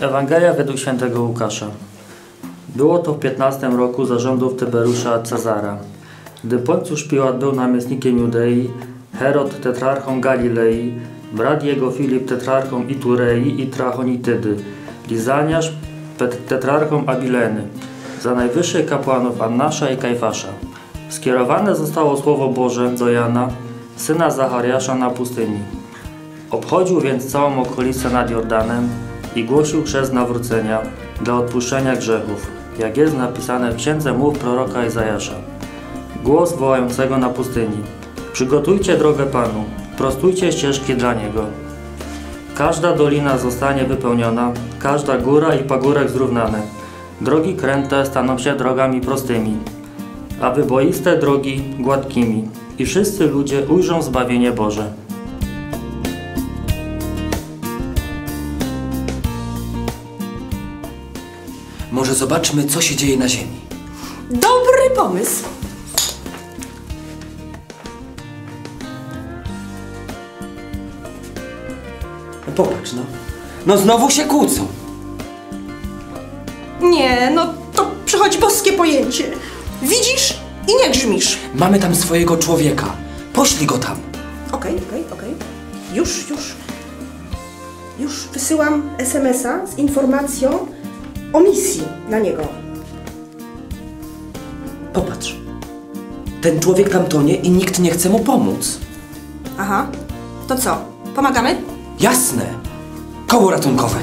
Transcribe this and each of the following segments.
Ewangelia według świętego Łukasza. Było to w 15 roku zarządów Tyberusza Cezara. Gdy Poncjusz Piłat był namiestnikiem Judei, Herod tetrarchą Galilei, brat jego Filip tetrarchą Iturei i Trachonitydy, Lizaniasz tetrarchą Abileny, za najwyższych kapłanów Annasza i Kajfasza. Skierowane zostało Słowo Boże do Jana, syna Zachariasza na pustyni. Obchodził więc całą okolicę nad Jordanem i głosił chrzest nawrócenia dla odpuszczenia grzechów, jak jest napisane w księdze mów proroka Izajasza. Głos wołającego na pustyni. Przygotujcie drogę Panu, prostujcie ścieżki dla Niego. Każda dolina zostanie wypełniona, każda góra i pagórek zrównane. Drogi kręte staną się drogami prostymi, a wyboiste drogi gładkimi. I wszyscy ludzie ujrzą zbawienie Boże. Zobaczmy, co się dzieje na Ziemi. Dobry pomysł. No popatrz, no. No znowu się kłócą. Nie, no to przychodzi boskie pojęcie. Widzisz i nie grzmisz. Mamy tam swojego człowieka. Poślij go tam. Okej, okej, okej. Już, już. Już wysyłam SMS-a z informacją o misji dla niego. Popatrz. Ten człowiek tam tonie i nikt nie chce mu pomóc. Aha. To co? Pomagamy? Jasne. Koło ratunkowe.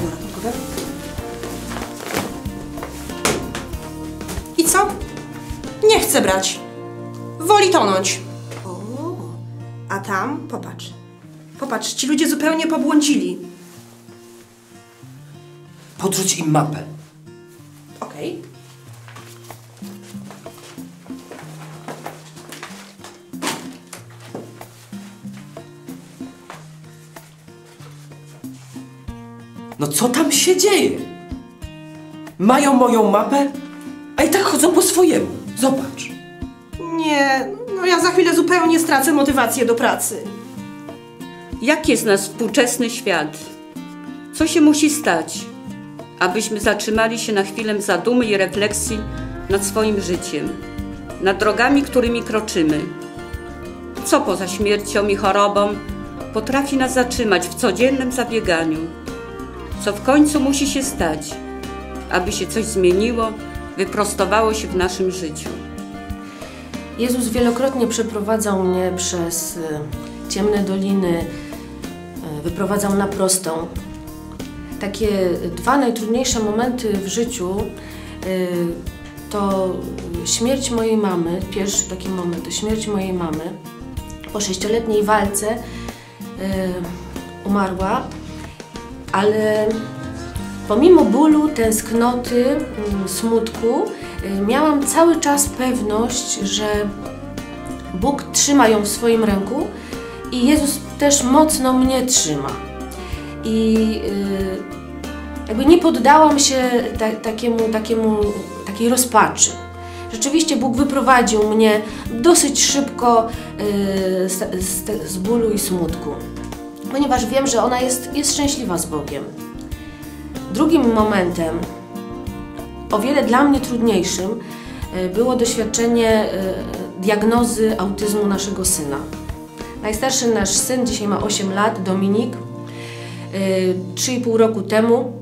I co? Nie chce brać. Woli tonąć. O, a tam, popatrz. Popatrz, ci ludzie zupełnie pobłądzili. Podrzuć im mapę. No co tam się dzieje? Mają moją mapę, a i tak chodzą po swojemu. Zobacz. Nie, no ja za chwilę zupełnie stracę motywację do pracy. Jak jest nasz współczesny świat? Co się musi stać, abyśmy zatrzymali się na chwilę zadumy i refleksji nad swoim życiem, nad drogami, którymi kroczymy? Co poza śmiercią i chorobą potrafi nas zatrzymać w codziennym zabieganiu? Co w końcu musi się stać, aby się coś zmieniło, wyprostowało się w naszym życiu? Jezus wielokrotnie przeprowadzał mnie przez y, ciemne doliny, y, wyprowadzał na prostą. Takie dwa najtrudniejsze momenty w życiu y, to śmierć mojej mamy, pierwszy taki moment to śmierć mojej mamy. Po sześcioletniej walce umarła, ale Pomimo bólu, tęsknoty, mm, smutku, y, miałam cały czas pewność, że Bóg trzyma ją w swoim ręku i Jezus też mocno mnie trzyma. I y, jakby nie poddałam się ta, takiemu, takiemu, takiej rozpaczy. Rzeczywiście Bóg wyprowadził mnie dosyć szybko y, z, z, z bólu i smutku, ponieważ wiem, że ona jest, jest szczęśliwa z Bogiem. Drugim momentem, o wiele dla mnie trudniejszym, e, było doświadczenie e, diagnozy autyzmu naszego syna. Najstarszy nasz syn, dzisiaj ma 8 lat, Dominik, e, 3,5 roku temu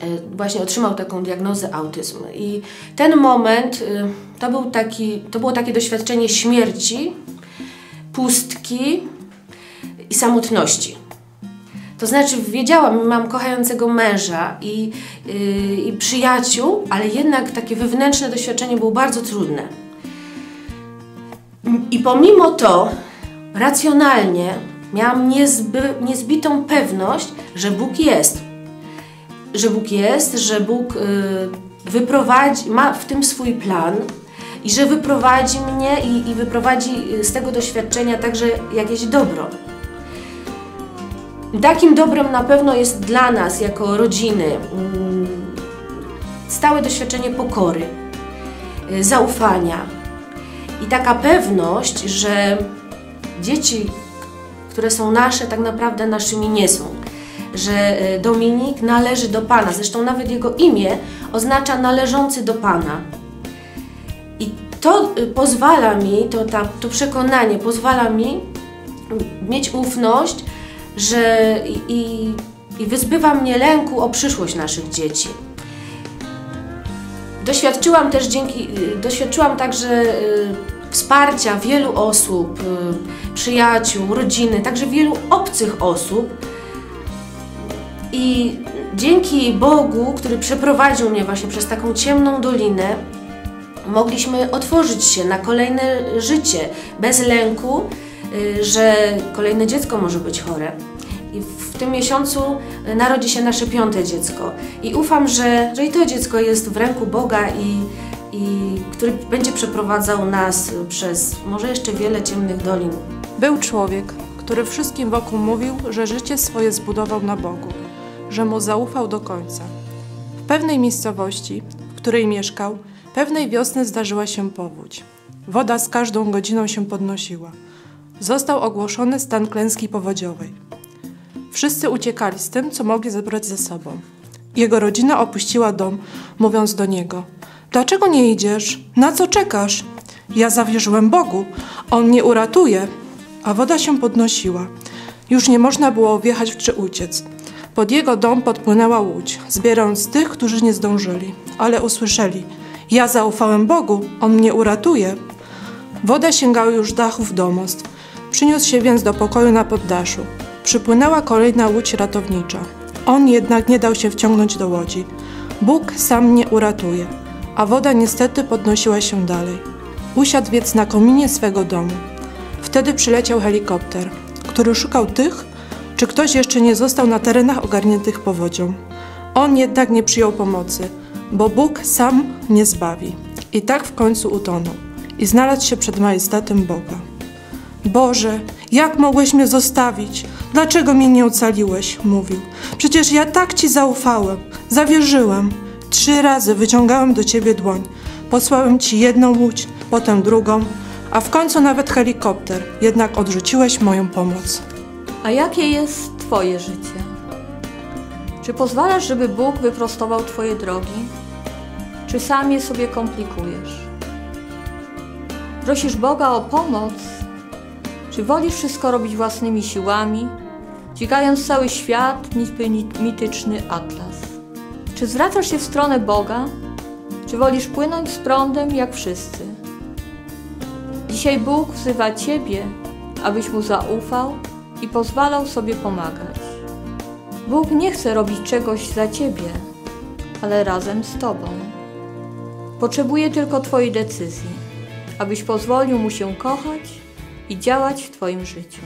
e, właśnie otrzymał taką diagnozę autyzmu. I ten moment e, to, był taki, to było takie doświadczenie śmierci, pustki i samotności. To znaczy, wiedziałam, mam kochającego męża i, yy, i przyjaciół, ale jednak takie wewnętrzne doświadczenie było bardzo trudne. I pomimo to, racjonalnie miałam niezby, niezbitą pewność, że Bóg jest. Że Bóg jest, że Bóg yy, wyprowadzi, ma w tym swój plan i że wyprowadzi mnie i, i wyprowadzi z tego doświadczenia także jakieś dobro. Takim dobrem na pewno jest dla nas, jako rodziny, mm, stałe doświadczenie pokory, y, zaufania i taka pewność, że dzieci, które są nasze, tak naprawdę naszymi nie są. że y, Dominik należy do Pana. Zresztą nawet jego imię oznacza należący do Pana. I to y, pozwala mi, to, ta, to przekonanie pozwala mi mieć ufność, że i, i, wyzbywa mnie lęku o przyszłość naszych dzieci. Doświadczyłam też dzięki, y, doświadczyłam także y, wsparcia wielu osób, y, przyjaciół, rodziny, także wielu obcych osób. I dzięki Bogu, który przeprowadził mnie właśnie przez taką ciemną dolinę, mogliśmy otworzyć się na kolejne życie bez lęku, że kolejne dziecko może być chore. I w tym miesiącu y, narodzi się nasze piąte dziecko. I ufam, że, że i to dziecko jest w ręku Boga i, i który będzie przeprowadzał nas y, przez może jeszcze wiele ciemnych dolin. Był człowiek, który wszystkim wokół mówił, że życie swoje zbudował na Bogu, że mu zaufał do końca. W pewnej miejscowości, w której mieszkał, pewnej wiosny zdarzyła się powódź. Woda z każdą godziną się podnosiła. Został ogłoszony stan klęski powodziowej. Wszyscy uciekali z tym, co mogli zabrać ze sobą. Jego rodzina opuściła dom, mówiąc do niego: Dlaczego nie idziesz? Na co czekasz? Ja zawierzyłem Bogu, on mnie uratuje. A woda się podnosiła. Już nie można było wjechać czy uciec. Pod jego dom podpłynęła łódź, zbierając tych, którzy nie zdążyli, ale usłyszeli: Ja zaufałem Bogu, on mnie uratuje. Woda sięgała już dachów domostw. Przyniósł się więc do pokoju na poddaszu. Przypłynęła kolejna łódź ratownicza. On jednak nie dał się wciągnąć do łodzi. Bóg sam mnie uratuje, a woda niestety podnosiła się dalej. Usiadł więc na kominie swego domu. Wtedy przyleciał helikopter, który szukał tych, czy ktoś jeszcze nie został na terenach ogarniętych powodzią. On jednak nie przyjął pomocy, bo Bóg sam mnie zbawi. I tak w końcu utonął i znalazł się przed majestatem Boga. Boże, jak mogłeś mnie zostawić? Dlaczego mnie nie ocaliłeś? mówił. Przecież ja tak ci zaufałem, zawierzyłem. Trzy razy wyciągałem do ciebie dłoń. Posłałem ci jedną łódź, potem drugą, a w końcu nawet helikopter, jednak odrzuciłeś moją pomoc. A jakie jest Twoje życie? Czy pozwalasz, żeby Bóg wyprostował Twoje drogi? Czy sam je sobie komplikujesz? Prosisz Boga o pomoc? Czy wolisz wszystko robić własnymi siłami, dźwigając cały świat niby mityczny atlas? Czy zwracasz się w stronę Boga? Czy wolisz płynąć z prądem jak wszyscy? Dzisiaj Bóg wzywa Ciebie, abyś Mu zaufał i pozwalał sobie pomagać. Bóg nie chce robić czegoś za Ciebie, ale razem z Tobą. Potrzebuje tylko Twojej decyzji, abyś pozwolił Mu się kochać i działać w Twoim życiu.